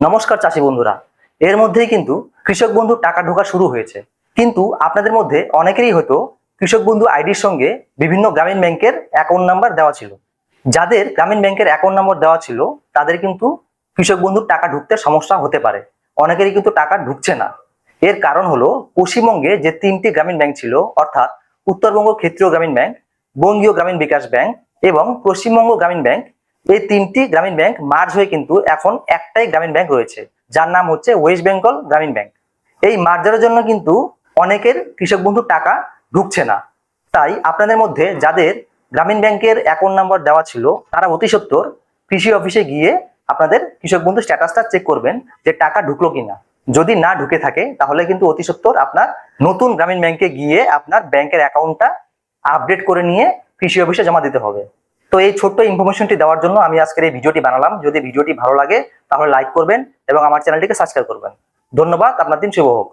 নমস্কার চাষি বন্ধুরা। এর মধ্যেই কিন্তু কৃষক বন্ধু টাকা ঢোকা শুরু হয়েছে। কিন্তু আপনাদের মধ্যে অনেকেরই হয়তো কৃষক বন্ধু আইডির সঙ্গে বিভিন্ন গ্রামীণ ব্যাংকের অ্যাকাউন্ট নাম্বার দেওয়া ছিল। যাদের গ্রামীণ ব্যাংকের অ্যাকাউন্ট নাম্বার দেওয়া ছিল, তাদের কিন্তু কৃষক বন্ধুর টাকা ঢুকতে সমস্যা হতে পারে। অনেকেরই কিন্তু টাকা ঢুকছে না। এর কারণ হলো পশ্চিমবঙ্গে যে তিনটি গ্রামীণ ব্যাংক ছিল, অর্থাৎ উত্তরবঙ্গ ক্ষেত্রীয় গ্রামীণ ব্যাংক, বঙ্গীয় গ্রামীণ বিকাশ ব্যাংক এবং পশ্চিমবঙ্গ গ্রামীণ ব্যাংক এই তিনটি গ্রামীণ ব্যাংক মার্জ হয়ে কিন্তু এখন একটাই গ্রামীণ ব্যাংক রয়েছে, যার নাম হচ্ছে ওয়েস্ট বেঙ্গল গ্রামীণ ব্যাংক এই মার্জারের জন্য কিন্তু অনেকের কৃষক বন্ধুর টাকা ঢুকছে না। তাই আপনাদের মধ্যে যাদের গ্রামীণ ব্যাংকের অ্যাকাউন্ট নাম্বার দেওয়া ছিল, তারা অতি সত্বর কৃষি অফিসে গিয়ে আপনাদের কৃষক বন্ধু স্ট্যাটাসটা চেক করবেন যে টাকা ঢুকলো কিনা। যদি না ঢুকে থাকে, তাহলে কিন্তু অতি সত্বর আপনার নতুন গ্রামীণ ব্যাংকে গিয়ে আপনার ব্যাংকের অ্যাকাউন্টটা আপডেট করে নিয়ে কৃষি অফিসে জমা দিতে হবে। তো এই ছোট্ট ইনফরমেশনটি দেওয়ার জন্য আমি আজকের এই ভিডিওটি বানালাম। যদি ভিডিওটি ভালো লাগে, তাহলে লাইক করবেন এবং আমার চ্যানেলটিকে সাবস্ক্রাইব করবেন। ধন্যবাদ, আপনার দিন শুভ হোক।